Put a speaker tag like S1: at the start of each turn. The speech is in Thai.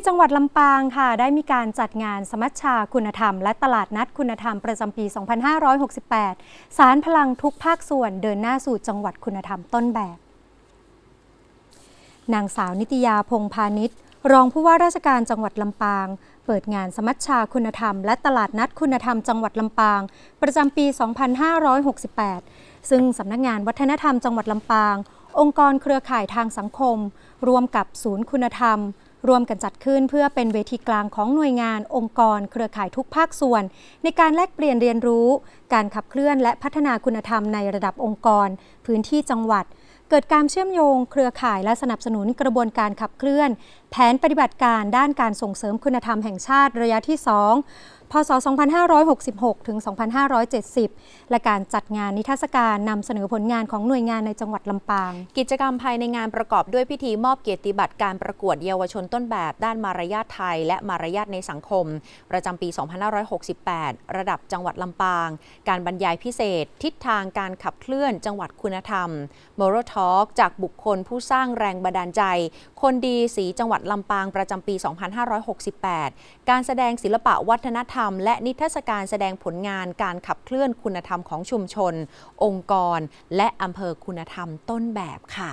S1: ที่จังหวัดลำปางค่ะ ได้มีการจัดงานสมัชชาคุณธรรม และตลาดนัดคุณธรรมประจำปี 2568 สารพลังทุกภาคส่วนเดินหน้าสู่จังหวัดคุณธรรมต้นแบบ นางสาวนิตยาพงพาณิชย์ รองผู้ว่าราชการจังหวัดลำปาง เปิดงานสมัชชาคุณธรรม และตลาดนัดคุณธรรมจังหวัดลำปาง ประจำปี 2568 ซึ่งสำนักงานวัฒนธรรมจังหวัดลำปาง องค์กรเครือข่ายทางสังคมร่วมกับศูนย์คุณธรรม ร่วมกันจัดขึ้นเพื่อเป็นเวทีกลางของหน่วยงานองค์กร เครือข่ายทุกภาคส่วน ในการแลกเปลี่ยนเรียนรู้ การขับเคลื่อนและพัฒนาคุณธรรมในระดับองค์กร พื้นที่จังหวัด เกิดการเชื่อมโยง เครือข่ายและสนับสนุนกระบวนการขับเคลื่อน แผนปฏิบัติการด้านการส่งเสริมคุณธรรมแห่งชาติระยะที่ 2 พศ 2566 ถึง 2570 และการจัดงานนิทรรศการนำเสนอผลงานของหน่วยงานในจังหวัดลำปาง
S2: กิจกรรมภายในงานประกอบด้วยพิธีมอบเกียรติบัตรการประกวดเยาวชนต้นแบบ ด้านมารยาทไทย และมารยาทในสังคม ประจำปี 2568 ระดับจังหวัดลำปาง การบรรยายพิเศษ ทิศทางการขับเคลื่อนจังหวัดคุณธรรม Moral Talk จากบุคคลผู้สร้างแรงบันดาลใจ คนดีสีจังหวัดลำปางประจำปี 2568 การแสดงศิลปะวัฒนธรรมรม และนิทรรศการแสดงผลงานการขับเคลื่อนคุณธรรมของชุมชน องค์กร และอำเภอคุณธรรมต้นแบบค่ะ